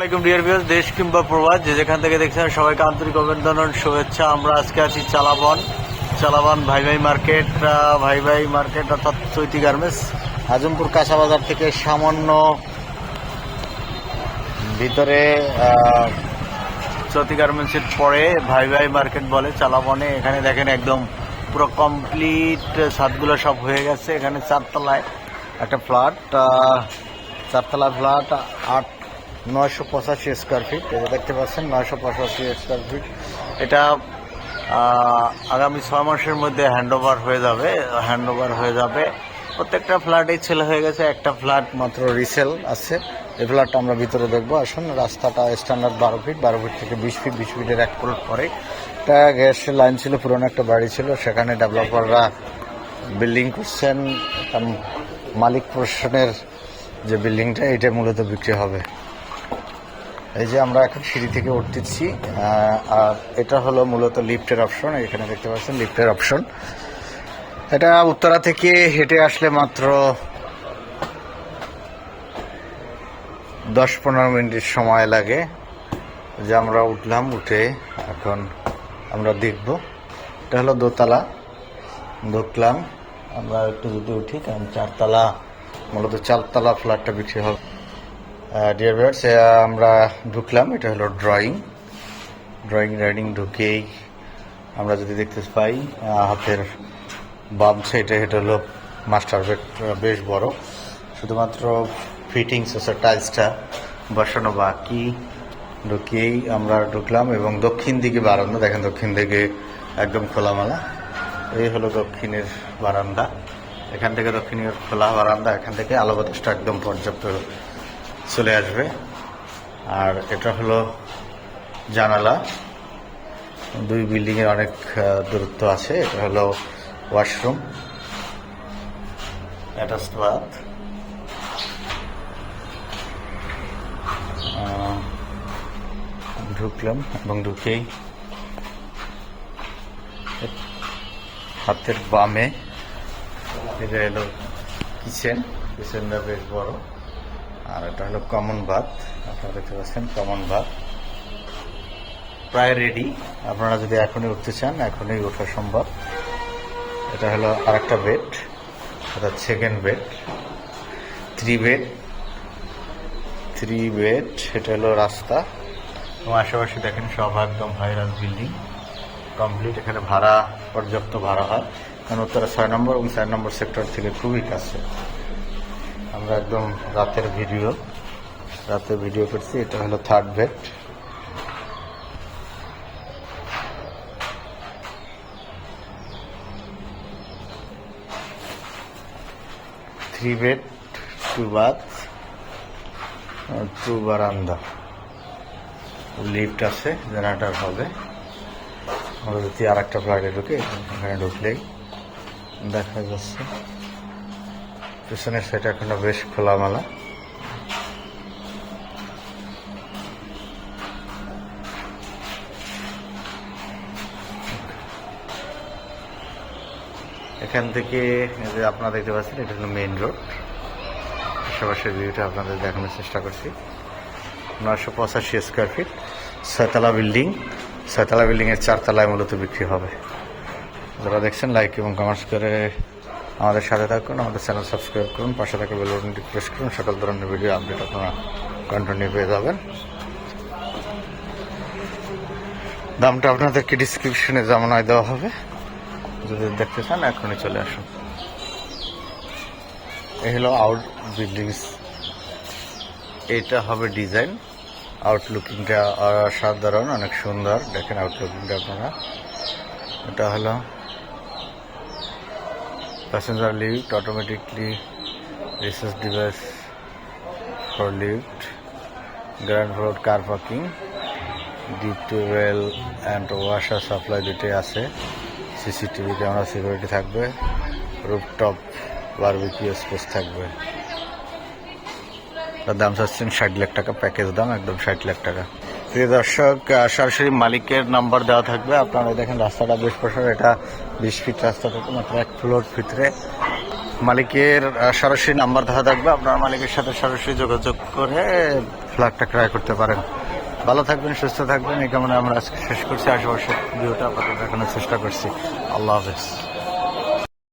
আসসালামাইকুম dear viewers দেশ কিংবা প্রবাস, যে যেখান থেকে দেখছেন সবাইকে আন্তরিক অভিনন্দন, শুভেচ্ছা। আমরা আজকে আছি চালাবন চালাবন ভাই ভাই মার্কেট ভাই ভাই মার্কেট অর্থাৎ চৈতি গার্মেন্টস আজমপুর কাঁচা বাজার থেকে সামান্য ভিতরে চৈতি গার্মেন্টসের পরে ভাই ভাই মার্কেট বলে চালাবনে। এখানে দেখেন একদম পুরো কমপ্লিট ছাদগুলো সব হয়ে গেছে। এখানে চারতলায় একটা ফ্ল্যাট চারতলা ফ্ল্যাট আট নয়শো পঁচাশি স্কোয়ার ফিট এটা দেখতে পাচ্ছেন, নয়শো পঁচাশি স্কোয়ার ফিট এটা আগামী ছয় মাসের মধ্যে হ্যান্ডওভার হয়ে যাবে হ্যান্ডওভার হয়ে যাবে। প্রত্যেকটা ফ্ল্যাটেই ছেলে হয়ে গেছে, একটা ফ্ল্যাট মাত্র রিসেল আছে। এই ফ্ল্যাটটা আমরা ভিতরে দেখব। আসুন, রাস্তাটা স্ট্যান্ডার্ড বারো ফিট বারো ফিট থেকে বিশ ফিট বিশ ফিটের এক ফুট পরে। একটা গ্যাসের লাইন ছিল, পুরনো একটা বাড়ি ছিল। সেখানে ডেভেলপাররা বিল্ডিং করছেন। মালিক প্রশাসনের যে বিল্ডিংটা এটা মূলত বিক্রি হবে। এই যে আমরা এখন সিঁড়ি থেকে উঠতেছি আর এটা হলো মূলত লিফটের অপশন, এখানে দেখতে পাচ্ছেন লিফটের অপশন। এটা উত্তরা থেকে হেঁটে আসলে মাত্র দশ পনেরো মিনিট সময় লাগে। যে আমরা উঠলাম, উঠে এখন আমরা দেখব। এটা হলো দোতলা ঢুকলাম আমরা একটু যদি উঠি, কারণ চারতলা, মূলত চারতলা ফ্ল্যাটটা বিক্রি হবে ডিয়ার ভিউয়ার্স আমরা ঢুকলাম, এটা হলো ড্রয়িং ড্রয়িং রাইডিং ঢুকেই আমরা যদি দেখতে পাই হাতের বাম সাইডে এটা হলো মাস্টার বেড বেশ বড়। শুধুমাত্র ফিটিংস আছে টাইলসটা বসানো বাকি। ঢুকিয়েই আমরা ঢুকলাম এবং দক্ষিণ দিকে বারান্দা, দেখেন দক্ষিণ দিকে একদম খোলামেলা। এই হলো দক্ষিণের বারান্দা। এখান থেকে দক্ষিণের খোলা বারান্দা, এখান থেকে আলো বাতাসটা একদম পর্যাপ্ত চলে আসবে। আর এটা হলো জানালা। দুই বিল্ডিং এর অনেক দূরত্ব আছে। এটা হলো ওয়াশরুম বাথ। ঢুকলাম এবং ঢুকেই হাতের বামে এটা হলো কিচেন। কিচেনটা বেশ বড়। আর এটা হলো কমন ভাত। আপনারা দেখতে পাচ্ছেন কমন ভাত। প্রায় রেডি আপনারা যদি এখনই উঠতে চান, এখনই ওঠা সম্ভব। এটা হলো আরেকটা বেড অর্থাৎ second bed three bed three bed এটা হলো রাস্তা। এবং আশেপাশে দেখেন সব একদম ভাইরাল বিল্ডিং কমপ্লিট এখানে ভাড়া, পর্যাপ্ত ভাড়া হয়। কারণ উত্তরা ছয় নম্বর এবং চার নম্বর সেক্টর থেকে খুবই কাছে। আমরা একদম রাতের ভিডিও। রাতে ভিডিও করছি, এটা হলো third bed three bed two bath two বারান্দা লিফট আছে জেনারেটার হবে। আমরা যদি আর একটা ফ্লাইটে ঢুকে, এখানে ঢুকলেই দেখা যাচ্ছে। পিছনের সাইড এখনও বেশ খোলামেলা। এখান থেকে যে আপনারা দেখতে পাচ্ছেন, এটা হলো মেইন রোড আশেপাশের ভিউটা আপনাদের দেখানোর চেষ্টা করছি। নয়শো পঁচাশি স্কোয়ার ফিট ছয়তলা বিল্ডিং ছয়তলা বিল্ডিংয়ের চারতলায় মূলত বিক্রি হবে। যারা দেখছেন লাইক এবং কমেন্টস করে আমাদের সাথে থাকুন, আমাদের চ্যানেল সাবস্ক্রাইব করুন, পাশে থাকা বেল বাটনটি প্রেস করুন, সকল ধরনের ভিডিও আপডেট আপনারা কন্টিনিউ পেয়ে যাবেন। দামটা আপনাদেরকে ডিসক্রিপশনে জামানায় দেওয়া হবে? যদি দেখতে চান, এখনই চলে আসুন। এই হলো আউট বিল্ডিংস এটা হবে ডিজাইন আউটলুকিংটা অসাধারণ অনেক সুন্দর। দেখেন আউটলুকিংটা আপনারা। এটা হলো passenger lift automatically research device for lift ground floor car parking deep tubewell and washer supply দুটোই আছে সিসিটিভি ক্যামেরা সিকিউরিটি থাকবে রুপটপ বারবিকিউ স্পেস থাকবে। তার দাম চাচ্ছেন ষাট লাখ টাকা প্যাকেজ দাম একদম ষাট লাখ টাকা। দর্শক সরাসরি মালিকের নাম্বার দেওয়া থাকবে। আপনারা দেখেন, রাস্তাটা বেশ প্রসার। এটা বিশ ফিট রাস্তা থেকে মাত্র এক ফ্লোর ভিতরে। মালিকের সরাসরি নাম্বার দেওয়া থাকবে। আপনার মালিকের সাথে সরাসরি যোগাযোগ করে ফ্ল্যাটটা ক্রয় করতে পারেন। ভালো থাকবেন, সুস্থ থাকবেন। এই কারণে আমরা আজকে শেষ করছি। আশেপাশে ভিডিওটা আপনাদের দেখানোর চেষ্টা করছি। আল্লাহ হাফেজ।